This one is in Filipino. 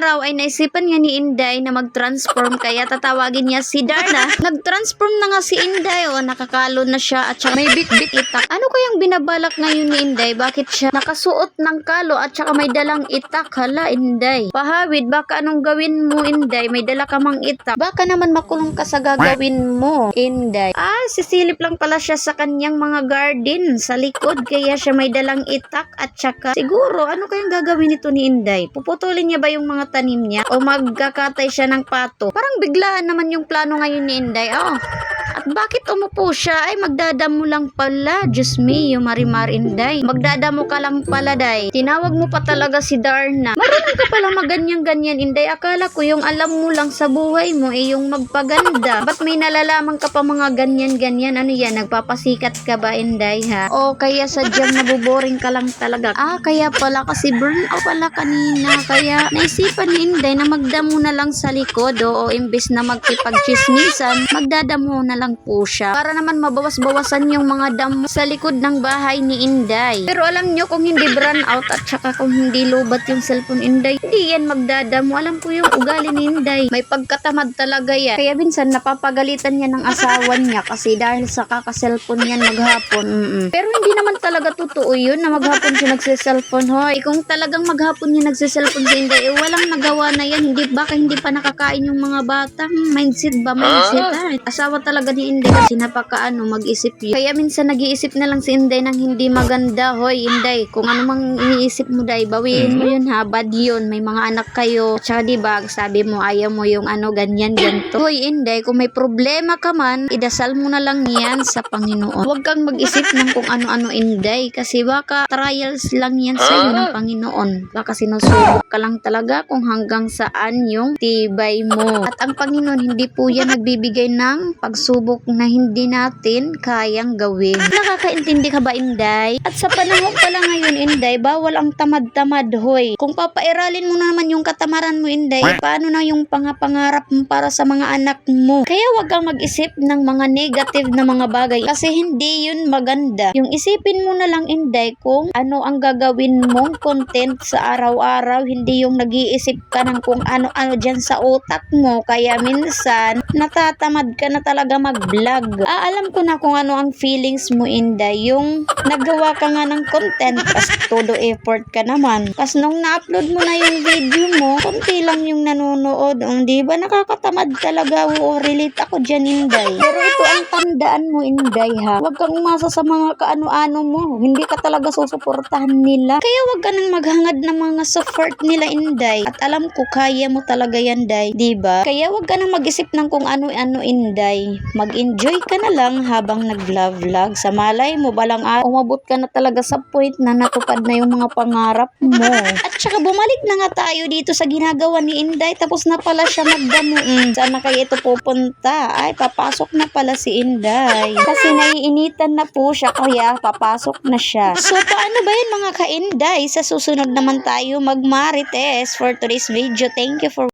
araw ay naisipan nga ni Inday na mag-transform kaya tatawagin niya si Darna. Nag-transform na nga si Inday o nakakalo na siya at saka may bit-bit itak. Ano kayang binabalak ngayon ni Inday? Bakit siya nakasuot ng kalo at saka may dalang itak? Hala Inday. Pahawid, baka anong gawin mo Inday? May dala ka mang itak. Baka naman makulong ka sa gagawin mo Inday. Ah, sisilip lang pala siya sa kanyang mga garden sa likod kaya siya may dalang itak at saka siguro ano kayang gagawin nito ni Inday? Puputulin niya ba yung mga tanim niya o magkakatay siya ng pato? Parang biglaan naman yung plano ngayon ni Inday. Oh, at bakit umupo siya? Ay, magdadamo lang pala. Diyos me, yung marimar inday. Magdadamo ka lang pala, day. Tinawag mo pa talaga si Darna. Marunong ka pala maganyan-ganyan, inday. Akala ko yung alam mo lang sa buhay mo eh yung magpaganda. Ba't may nalalaman ka pa mga ganyan-ganyan? Ano yan? Nagpapasikat ka ba, inday, ha? O kaya sadyang nabuboring ka lang talaga. Ah, kaya pala kasi burn out pala kanina. Kaya naisipan ni inday na magdamo na lang sa likod. O, imbes na magkipagchismisan, magdadamo na lang po siya. Para naman mabawas-bawasan yung mga damo sa likod ng bahay ni Inday. Pero alam nyo, kung hindi brown out at saka kung hindi lobat yung cellphone Inday, hindi yan magdadamo. Alam ko yung ugali ni Inday. May pagkatamad talaga yan. Kaya minsan napapagalitan niya ng asawa niya kasi dahil sa kaka-cellphone yan maghapon. Mm-mm. Pero hindi naman talaga totoo yun na maghapon siya nagsiselfone. Hoy, kung talagang maghapon niya nagsiselfone si Inday, eh, walang nagawa na yan. Hindi, baka hindi pa nakakain yung mga bata. Hmm, mindset ba? Mindset. Ah. Asawa talaga ni Inday kasi napakaano mag-isip yun. Kaya minsan nag-iisip na lang si Inday ng hindi maganda. Hoy, Inday, kung ano mang iniisip mo, day, bawiin mo yun ha. Bad yun. May mga anak kayo. Tsaka diba, sabi mo, ayaw mo yung ano, ganyan, ganito. Hoy, Inday, kung may problema ka man, idasal mo na lang yan sa Panginoon. Huwag kang mag-isip ng kung ano-ano, Inday. Kasi baka trials lang yan sa'yo ng Panginoon. Baka sinusubok ka lang talaga kung hanggang saan yung tibay mo. At ang Panginoon, hindi po yan nagbibigay ng pagsubok na hindi natin kayang gawin. Nakakaintindi ka ba, Inday? At sa panahon pala ngayon, Inday, bawal ang tamad-tamad, hoy. Kung papairalin mo na naman yung katamaran mo, Inday, paano na yung pangapangarap mo para sa mga anak mo? Kaya wag kang mag-isip ng mga negative na mga bagay kasi hindi yun maganda. Yung isipin mo na lang, Inday, kung ano ang gagawin mong content sa araw-araw, hindi yung nag-iisip ka ng kung ano-ano dyan sa utak mo. Kaya minsan, natatamad ka na talaga mag-vlog. Ah, alam ko na kung ano ang feelings mo, Inday. Yung nagawa ka nga ng content, kas todo effort ka naman. Kas nung na-upload mo na yung video mo, konti lang yung nanonood. Um, di ba nakakatamad talaga? Oo, relate ako dyan, Inday. Pero ito ang tandaan mo, Inday, ha? Huwag kang umasa sa mga kaano-ano mo. Hindi ka talaga susuportahan nila. Kaya huwag ka nang maghangad ng mga support nila, Inday. At alam ko, kaya mo talaga yan, Day. Di ba? Kaya huwag ka nang mag-isip ng kung ano-ano, Inday. Mag-enjoy ka na lang habang nag-vlog-vlog. Sa malay mo, balang araw, umabot ka na talaga sa point na natupad na yung mga pangarap mo. At saka bumalik na nga tayo dito sa ginagawa ni Inday. Tapos na pala siya magdamo. Mm, saan na kaya ito pupunta? Ay, papasok na pala si Inday. Kasi naiinitan na po siya, kaya papasok na siya. So, paano ba yun mga ka-Inday? Sa susunod naman tayo magmarites for today's video. Thank you for